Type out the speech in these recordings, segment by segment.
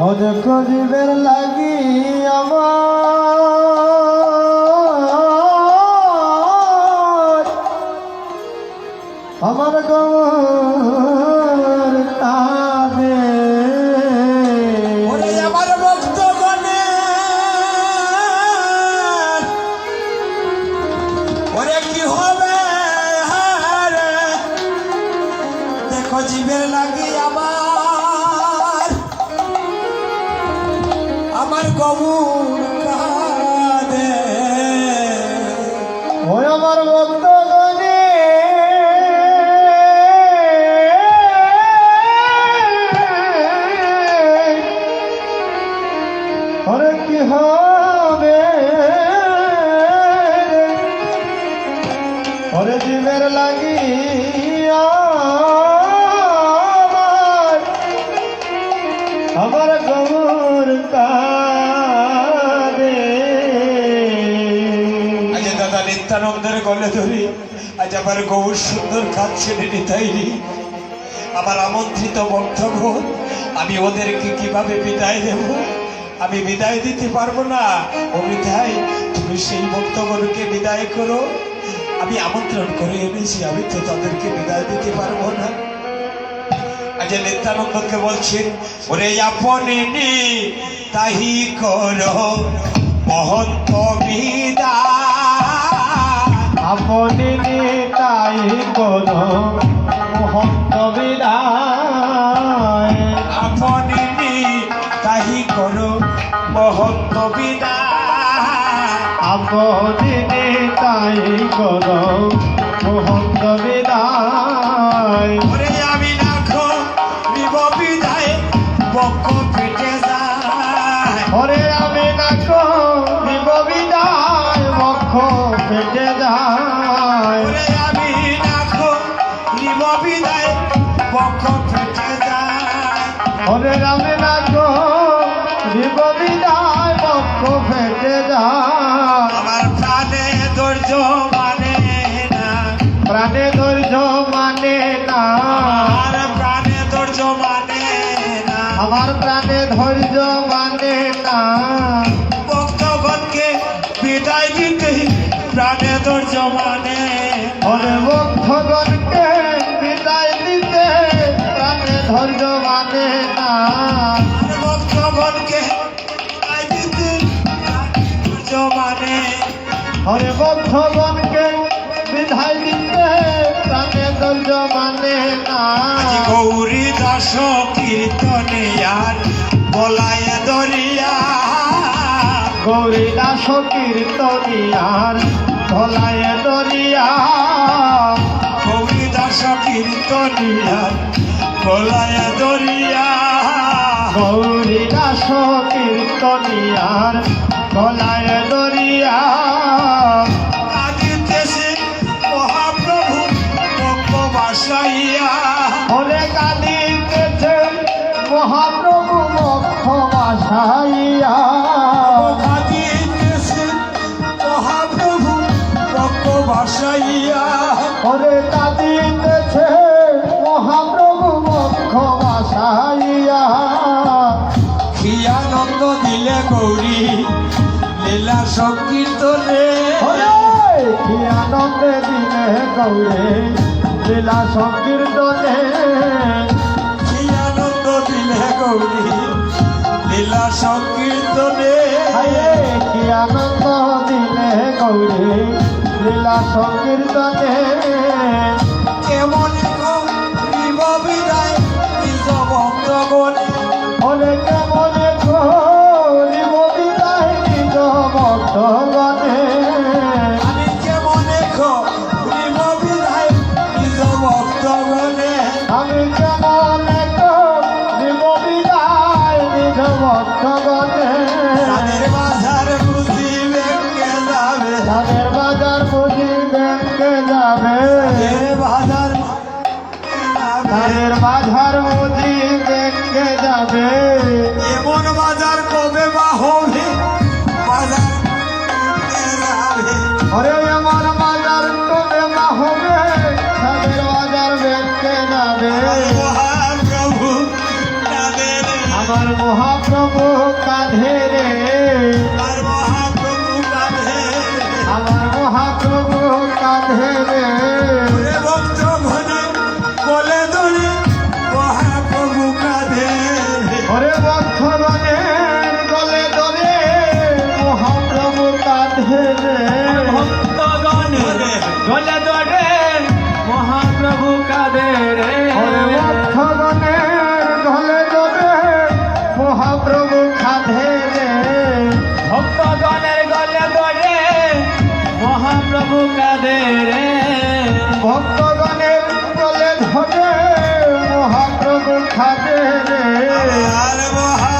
অনেক জীবের লাগি আমার ওই আমার ভক্ত ধরি আজ আমার গৌর সুন্দর খাচ্ছে নিতাইনি আমার আমন্ত্রিত বক্তগণ আমি ওদেরকে কীভাবে বিদায় দেব? আমি বিদায় দিতে পারব না? বিদায়, তুমি সেই ভক্তগণকে বিদায় করো। আমি আমন্ত্রণ করে এনেছি, আমি তো তাদেরকে বিদায় দিতে পারব না। আজ নিত্যানন্দকে বলছেন ওরে আপনি তাহি করো। মহন্ত বিদায়। আপনি তাই কোন মহন্ত বিদায় আপনি তাই করো মহন্ত বিদায় আপনি তাই কোন মহন্ত প্রাণে ধৈর্য মানে না। ভক্তগণকে বিদায় দিতে প্রাণে ধৈর্য মানে ওরে ভক্তগণকে বিদায় দিতে প্রাণে ধৈর্য মানে না। ভক্তগণকে বিদায় দিতে ধৈর্য মানে ওরে ভক্তগণকে বিদায় দিতে প্রাণে ধৈর্য মানে না। গৌরী দাস কীর্তনে আর বলায় দরিয়া গৌরী দাস তরিয়ার ধলায় দরিয়া গৌরী দাস তরিয়ার বলায় দরিয়া গৌরী দাস কীর্তনিয়ার ধলায় আনন্দ দিলে গৌরী লীলা সংকীর্তনে। কি আনন্দে দিনে গৌরে লীলা সংকীর্তনে। কি আনন্দ দিলে গৌরী লীলা সংকীর্তনে। কি আনন্দ দিনে গৌরে লীলা সংকীর্তনে। কেমন হাতে রে।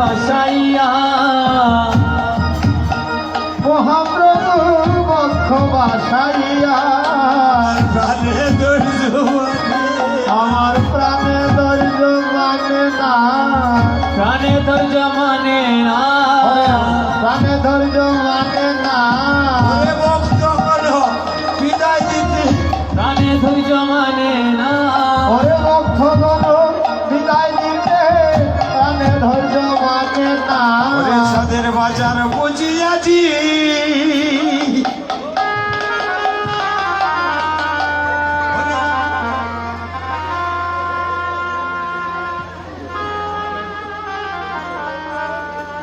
বাসাইয়া মহাপ্রভু বক্ষ বাসাইয়া প্রাণে দৈর্য আমার প্রাণে দৈর্য মানে না। প্রাণে দৈর্য মানে না।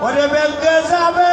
ওরে ব্যাংকে যাবে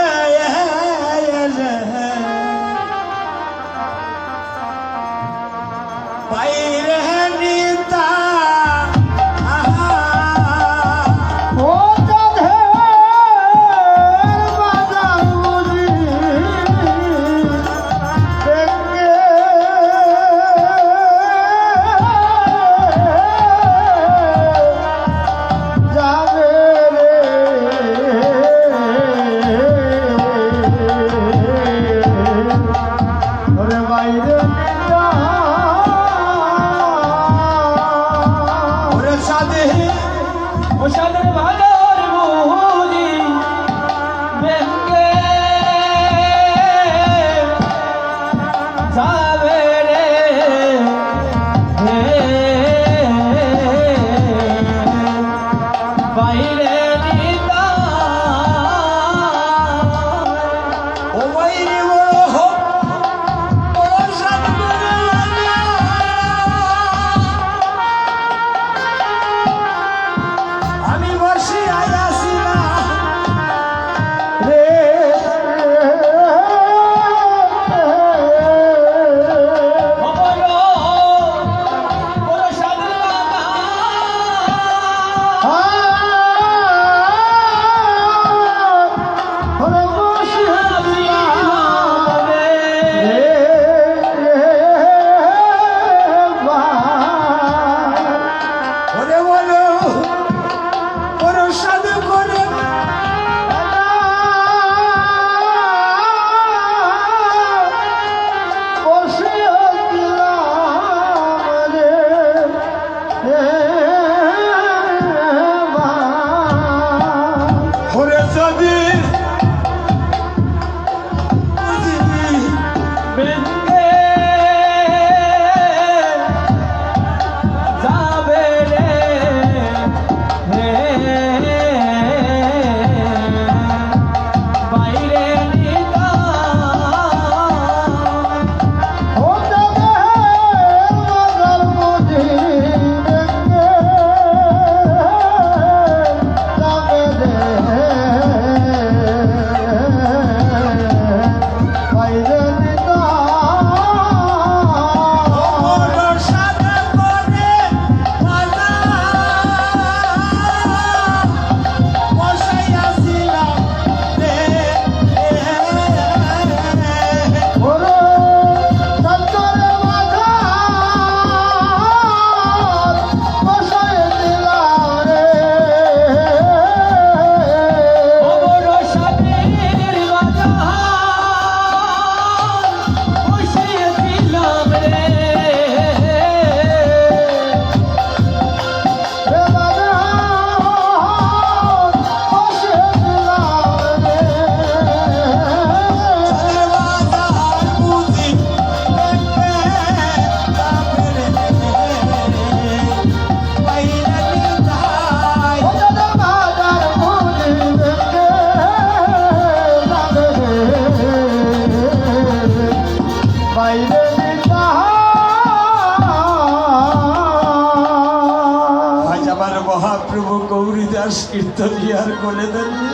গৌরী দাস কীর্তনিয়ার কোলে দাঁড়িয়ে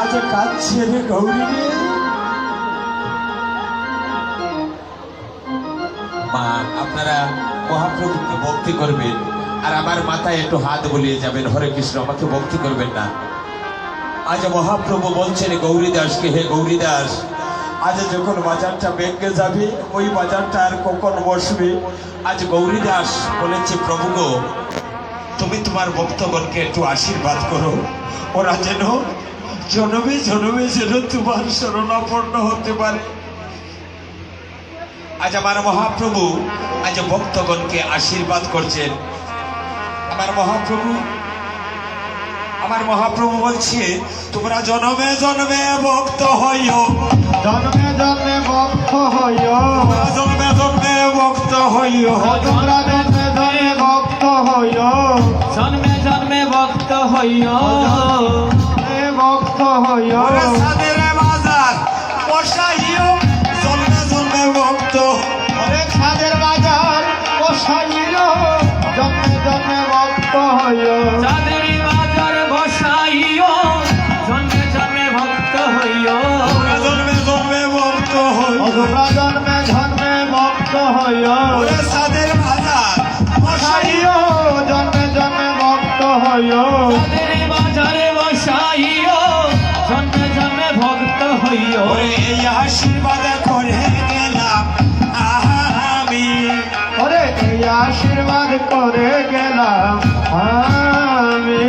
আজ কাঁদছে রে গৌরী রে? মা, আপনারা মহাপ্রভুকে ভক্তি করবেন, আর আমার মাথায় একটু হাত বলিয়ে যাবেন। হরে কৃষ্ণ, আমাকে ভক্তি করবেন না। আজ মহাপ্রভু বলছেন, গৌরী দাসকে হে গৌরী দাস? আজ যখন বাজারটা ভেঙে যাবে, ওই বাজারটা আর কখন বসবে? আজ গৌরী দাস বলেছে, প্রভু তুমি তোমার ভক্তগণকে একটু আশীর্বাদ করো। ওরা যেন জনমে জনমে যেন তোমার শরণাপন্ন হতে পারে। আজ আমার মহাপ্রভু আজ ভক্তগণকে আশীর্বাদ করছেন। আমার মহাপ্রভু আমার মহাপ্রভু বলছে তোমরা জনমে জনমে ভক্ত হইও। জন্মে জন্মে ভক্ত হইও। জন্মে জন্মে ভক্ত হইও। তোমরা জন্মে হইও। জন্মে জন্মে ভক্ত হইও। এ ভক্ত হইও। সাদের বাজার বসাইও। জন্মে জন্মে ভক্ত। সাদের বাজার বসাইল জন্মে জন্মে ভক্ত হইও। চাঁদের বাজার বসাইও। জন্মে জন্মে ভক্ত হইও। জন্মে জন্মে ভক্ত হইও। জন্মে জন্মে ভক্ত হইও। ভক্ত বাজারে বসাইও জন্মে জন্মে ভক্ত হইও। এই আশীর্বাদ করে গেলাম। আমি। ওরে এই আশীর্বাদ করে গেলাম আমি।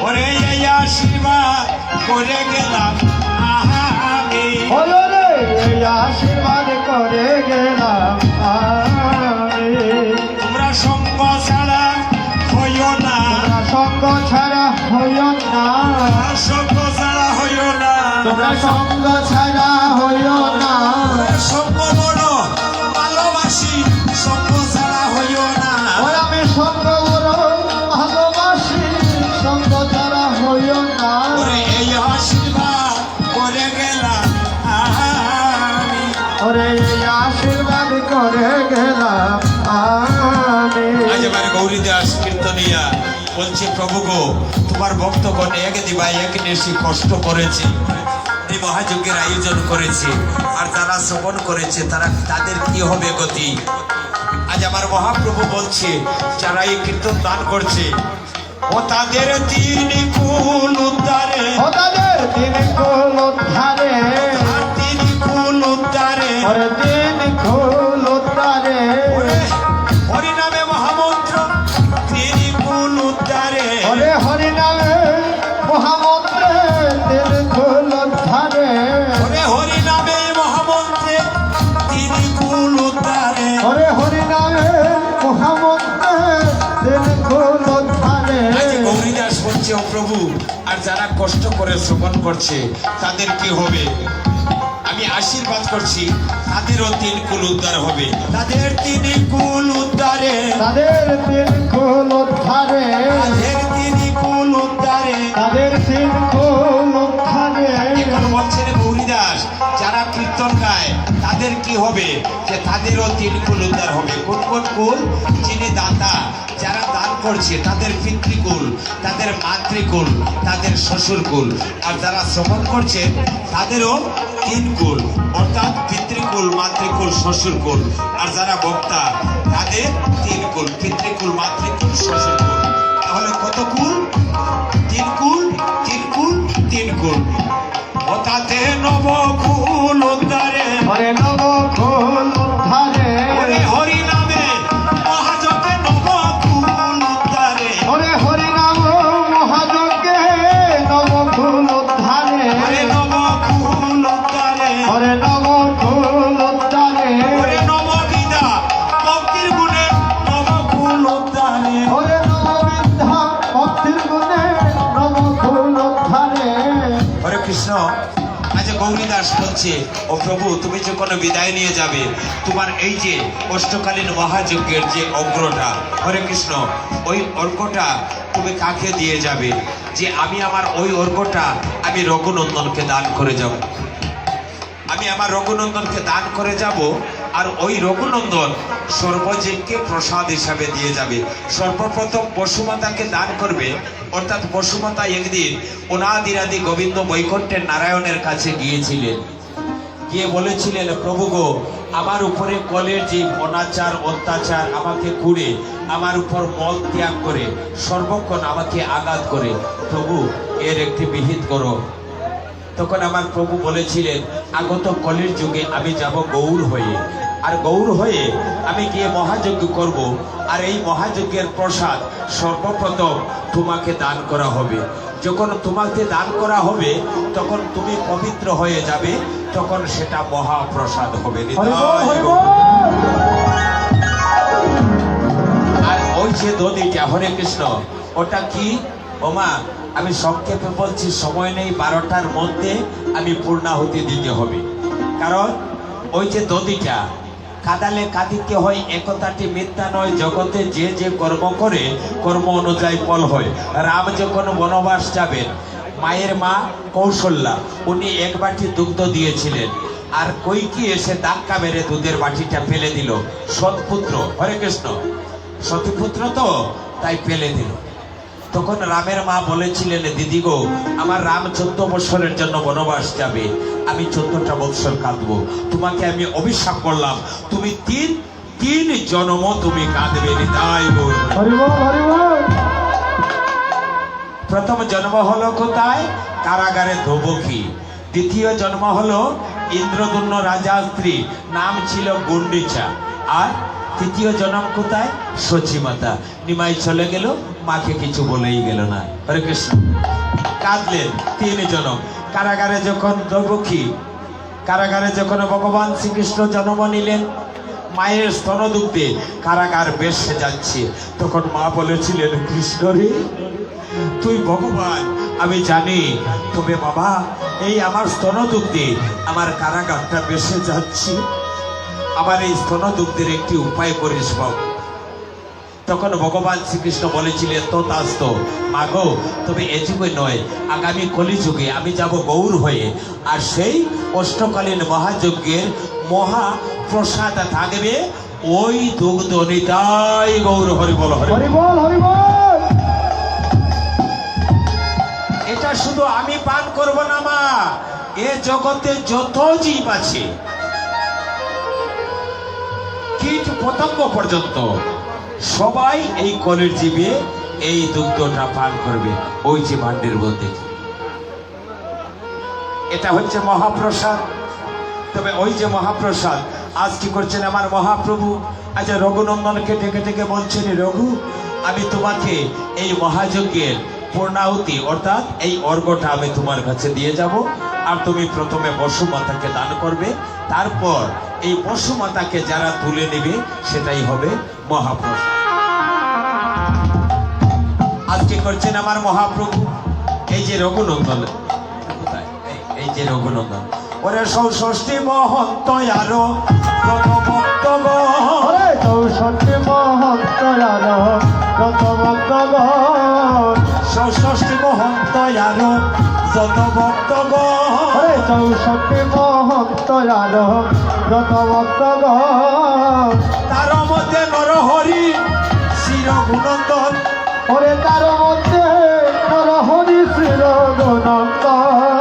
ওরে এই আশীর্বাদ করে গেলাম। আমি। হলো এই আশীর্বাদ করে সঙ্গ ছাড়া হইও না। সঙ্গ বড় ভালোবাসি সঙ্গ ছাড়া হইও না। ওই আমি সঙ্গ বড় ভালোবাসি সঙ্গ ছাড়া হইও না। ওরে এই আশীর্বাদ করে গেলাম আমি। ওরে এই আশীর্বাদ করে গেলাম আমি। আজ আমার গৌরী দাস কীর্তনিয়া বলছে প্রভু গো তোমার ভক্তগণ এক দিবা এক নেশি কষ্ট করেছে। এই মহাযজ্ঞের আয়োজন করেছি আর যারা শ্রবণ করেছে তারা তাদের কি হবে গতি? আজ আমার মহাপ্রভু বলছে যারা এই কীর্তন দান করছে ও তাদের তিন কুল উদ্ধারে। ও তাদের তিনি কুল উদ্ধারে। আর তিন কুল উদ্ধারে। ও প্রভু আর যারা কষ্ট করে শ্রবণ করছে তাদের কি হবে? আমি আশীর্বাদ করছি তাদেরও তিন কুল উদ্ধার হবে। তাদের তিনি কুল উদ্ধারে। তাদের দিন কুল ধারে তাদের তিনি কুল উদ্ধারে। তাদের দিন কুল ধারে এখন বলছেন গৌরীদাস যারা কীর্তন গায় তাদের কি হবে? যে তাদেরও তিন কুল উদ্ধার হবে। কোন কোন কুল? যিনি দাতা যারা দান করছে, তাদের পিতৃকুল, তাদের মাতৃকুল, তাদের শ্বশুরকুল। আর যারা শ্রবণ করছে, তাদেরও তিন কুল অর্থাৎ পিতৃকুল, মাতৃকুল, শ্বশুরকুল। আর যারা বক্তা, তাদের তিন কুল পিতৃকুল, মাতৃকুল, শ্বশুরকুল। তাহলে কত কুল? দাস বলছে ও প্রভু, তুমি যে কোনো বিদায় নিয়ে যাবে, তোমার এই যে অষ্টকালীন মহাযজ্ঞের যে অগ্রটা, হরে কৃষ্ণ, ওই অর্কটা তুমি কাকে দিয়ে যাবে? যে আমি আমার ওই অর্কটা আমি রঘুনন্দনকে দান করে যাব। আমি আমার রঘুনন্দনকে দান করে যাব আর ওই রঘুনন্দন সর্বজীবকে প্রসাদ হিসাবে দিয়ে যাবে। সর্বপ্রথম বসুমাতাকে দান করবে, অর্থাৎ বসুমাতা একদিন অনাদিরাদি গোবিন্দ বৈকুণ্ঠের নারায়ণের কাছে গিয়েছিলেন। গিয়ে বলেছিলেন, প্রভু গো, আমার উপরে কলের যে অনাচার, অত্যাচার আমাকে কুড়ে, আমার উপর মল ত্যাগ করে, সর্বক্ষণ আমাকে আঘাত করে। প্রভু, এর একটি বিহিত করো। তখন আমার প্রভু বলেছিলেন, আগত কলের যুগে আমি যাব গৌর হয়ে। আর গৌর হয়ে আমি গিয়ে মহাযজ্ঞ করব। আর এই মহাযজ্ঞের প্রসাদ সর্বপ্রথম তোমাকে দান করা হবে। যখন তোমাকে দান করা হবে তখন তুমি পবিত্র হয়ে যাবে তখন সেটা মহাপ্রসাদ হবে। আর ওই যে দধিটা হরে কৃষ্ণ ওটা কি? ওমা আমি সংক্ষেপে বলছি সময় নেই বারোটার মধ্যে আমি পূর্ণাহুতি দিতে হবে। কারণ ওই যে দধিটা কাদালে কাঁদিতে হয়, একতাটি মিথ্যা নয়, জগতে যে যে কর্ম করে, কর্ম অনুযায়ী ফল হয়। রাম যখন বনবাস যাবেন, মায়ের মা কৌশল্যা, উনি এক বাটি দুগ্ধ দিয়েছিলেন। আর কৈকি এসে ধাক্কা মেরে দুধের বাটিটা ফেলে দিল। সৎপুত্র, হরে কৃষ্ণ। সতীপুত্র তো, তাই ফেলে দিল। তখন রামের মা বলেছিলেন দিদি গো আমার রাম চোদ্দ বছরের জন্য বনবাস যাবে। আমি চোদ্দটা বৎসর কাঁদবো। তোমাকে আমি অভিশাপ করলাম। তুমি তিন তিন জন্ম তুমি কাঁদবে তাই প্রথম জন্ম হলো কোথায়? কারাগারে ধোবকি। দ্বিতীয় জন্ম হলো ইন্দ্রদুন্ন রাজা স্ত্রী। নাম ছিল গুন্ডিচা। আর তৃতীয় জনম কোথায়? সচিমাতা নিমাই চলে গেল, মাকে কিছু বলেই গেল না। হরে কৃষ্ণ। কাঁদলেন তিন জনম। কারাগারে যখন দ্রৌপদী, কারাগারে যখন ভগবান শ্রীকৃষ্ণ জন্ম নিলেন, মায়ের স্তনদুগ্ধে কারাগার বেশ যাচ্ছে। তখন মা বলেছিলেন, কৃষ্ণ রে, তুই ভগবান, আমি জানি। তবে বাবা, এই আমার স্তন স্তনদুগ্ধে আমার কারাগারটা বেসে যাচ্ছে। আমার এই স্তনদুগ্ধের একটি উপায় করিস বাবু। তখন ভগবান শ্রীকৃষ্ণ বলেছিলেন তো তাস্ত মাগো তবে এ যুগে নয় আগামী কলিযুগে আমি যাব গৌর হয়ে। আর সেই অষ্টকালীন মহাযজ্ঞের মহা প্রসাদ থাকবে ওই দুগ্ধ নিতাই গৌর। হরি বল হরিবল হরিবল! এটা শুধু আমি পান করব না মা এ জগতে যত জীব আছে কীট পতঙ্গ পর্যন্ত। সবাই এই কলের জীবে এই দুগ্ধটা পান করবে, ওই যে ভান্ডের মধ্যে। এটা হচ্ছে মহাপ্রসাদ। তবে ওই যে মহাপ্রসাদ, আজ কি করছেন আমার মহাপ্রভু? আজ রঘুনন্দনকে ডেকে ডেকে বলছেন রঘু, আমি তোমাকে এই মহাযজ্ঞের পূর্ণাহুতি, অর্থাৎ এই অর্ঘটা আমি তোমার কাছে দিয়ে যাব। আর তুমি প্রথমে বসুমাতাকে দান করবে, তারপর এই বসুমাতাকে যারা তুলে নেবে সেটাই হবে মহাপ্রসাদ আজকে করছেন আমার মহাপ্রভু? এই যে রঘুনন্দন। এই- এই যে রঘুনন্দন। ওরে ষষ্ঠী মহন্ত আরও কত হরে মহন্ত আরও কত ভক্তগণ ষষ্ঠী মহন্ত আরও যত হরে চৌষট্টি মহত্ত রত ভক্ত তার মধ্যে নর হরি শির গুণন্দন ওরে তার মধ্যে নর হরি শির গুণন্দন